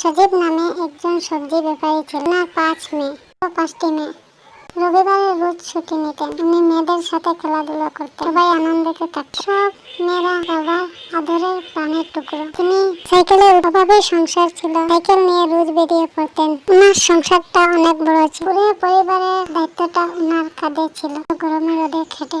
সজীব নামে একজন সবজি ব্যাপারী ছিল। না, পাঁচ মেয়ে। ও পাঁচটি মেয়ে। রবিবারে রোজ ছুটি নিতেন। উনি মেয়েদের সাথে খেলাধুলা করতেন। সবাই আনন্দতে থাকত সব মেয়েরা বাবা আদরের প্রাণের টুকরো। তিনি সাইকেলের অভাবে সংসার ছিল। সাইকেল নিয়ে রোজ বেরিয়ে পড়তেন। ওনার সংসারটা অনেক বড় ছিল। পুরো পরিবারের দায়িত্বটা ওনার কাঁধে ছিল। গরমে রোদে খেটে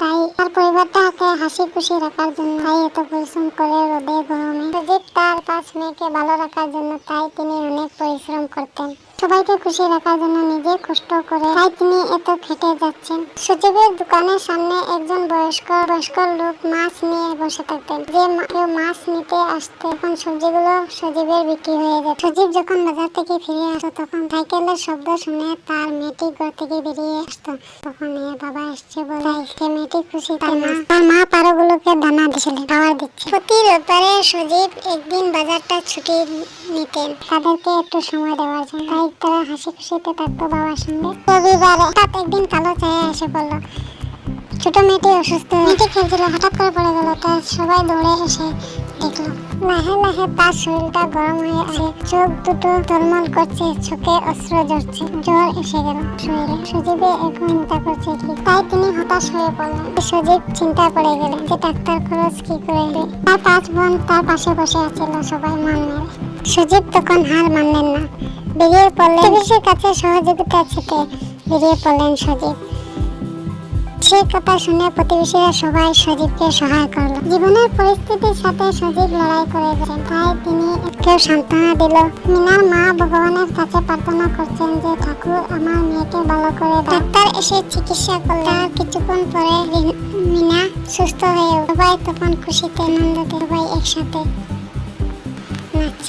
তাই তার পরিবারটাকে হাসি খুশি রাখার জন্য তাই এত পরিশ্রম করে রোদে গরমে সুজিত তার পাঁচ মেয়েকে ভালো রাখার জন্য তাই তিনি অনেক পরিশ্রম করতেন। সবাইকে খুশি রাখার জন্য নিজে কষ্ট করে তাই তিনি এত খেটে যাচ্ছেন। সজীবের দোকানের সামনে একজন বয়স্ক বয়স্ক লোক মাছ নিয়ে বসে থাকতেন। যে কেউ মাছ নিতে আসতে তখন সবজিগুলো সজীবের বিক্রি হয়ে যেত। সজীব যখন বাজার থেকে ফিরে আসতো, তখন সাইকেলের শব্দ শুনে তার মেয়েটি ঘর থেকে বেরিয়ে আসতো। তখন এর বাবা এসছে বলে সে মেয়েটি খুশি, তার মা তার মা পারোগুলোকে দানা দিছিলেন খাবার দিচ্ছে প্রতি রোববারে সজীব একদিন বাজারটা ছুটি নিতেন। তাদেরকে একটু সময় দেওয়ার জন্য। তাই তারা হাসি খুশিতে থাকতো বাবার সঙ্গে রবিবারে হঠাৎ একদিন কালো ছায়া এসে পড়ল। ছোট মেয়েটি অসুস্থ। মেয়েটি খেলছিল, হঠাৎ করে পড়ে গেল। তাই সবাই দৌড়ে এসে দেখল, লাহে লাহে তার শরীরটা গরম হয়ে আছে। চোখ দুটো টলমল করছে, চোখে অস্ত্র জ্বরছে জ্বর এসে গেল শরীরে। সজীবে এখন চিন্তা করছে কি তাই তিনি হতাশ হয়ে পড়লেন। সজীব চিন্তা পড়ে গেলেন যে ডাক্তার খরচ কি করে তার পাঁচ বোন তার পাশে বসে আছিল সবাই মন মেরে সজীব তখন হার মানলেন না। বেরিয়ে পড়লেন পুলিশের কাছে, সহযোগিতা চেতে বেরিয়ে পড়লেন সজীব সে কথা শুনে প্রতিবেশীরা সবাই সজীবকে সহায় করল। জীবনের পরিস্থিতির সাথে সজীব লড়াই করে গেছেন তাই তিনি কেউ সান্ত্বনা দিল। মিনার মা ভগবানের কাছে প্রার্থনা করছেন যে, ঠাকুর, আমার মেয়েকে ভালো করে ডাক্তার এসে চিকিৎসা করলেন। কিছুক্ষণ পরে মিনা সুস্থ হয়ে। সবাই তখন খুশিতে আনন্দতে সবাই একসাথে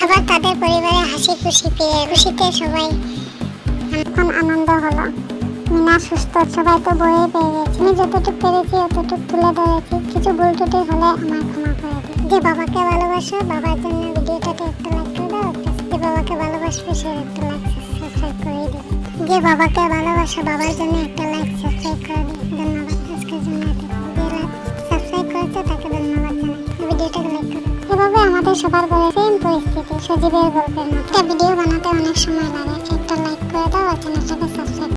আবার তাদের পরিবারে হাসি খুশি পেয়ে খুশিতে সবাই এখন আনন্দ হলো। মিনা সুস্থ, সবাই তো বয়ে পেয়ে গেছে। আমি যতটুকু পেরেছি, অতটুকু তুলে ধরেছি। কিছু ভুল ত্রুটি হলে আমার ক্ষমা করে দিই যে বাবাকে ভালোবাসো, বাবার জন্য ভিডিওটাতে একটা লাইক করে দাও যে বাবাকে ভালোবাসবে, সে একটা লাইক সাবস্ক্রাইব করে দিও যে বাবাকে ভালোবাসো, বাবার জন্য একটা লাইক সাবস্ক্রাইব করে দিও ধন্যবাদ। আজকের জন্য সাবস্ক্রাইব করেছে আমাদের সবার ঘরে সেম পরিস্থিতি, সজীবের গল্পের মতো। একটা ভিডিও বানাতে অনেক সময় লাগে, একটা লাইক করে দাও আর চ্যানেলটাকে সাবস্ক্রাইব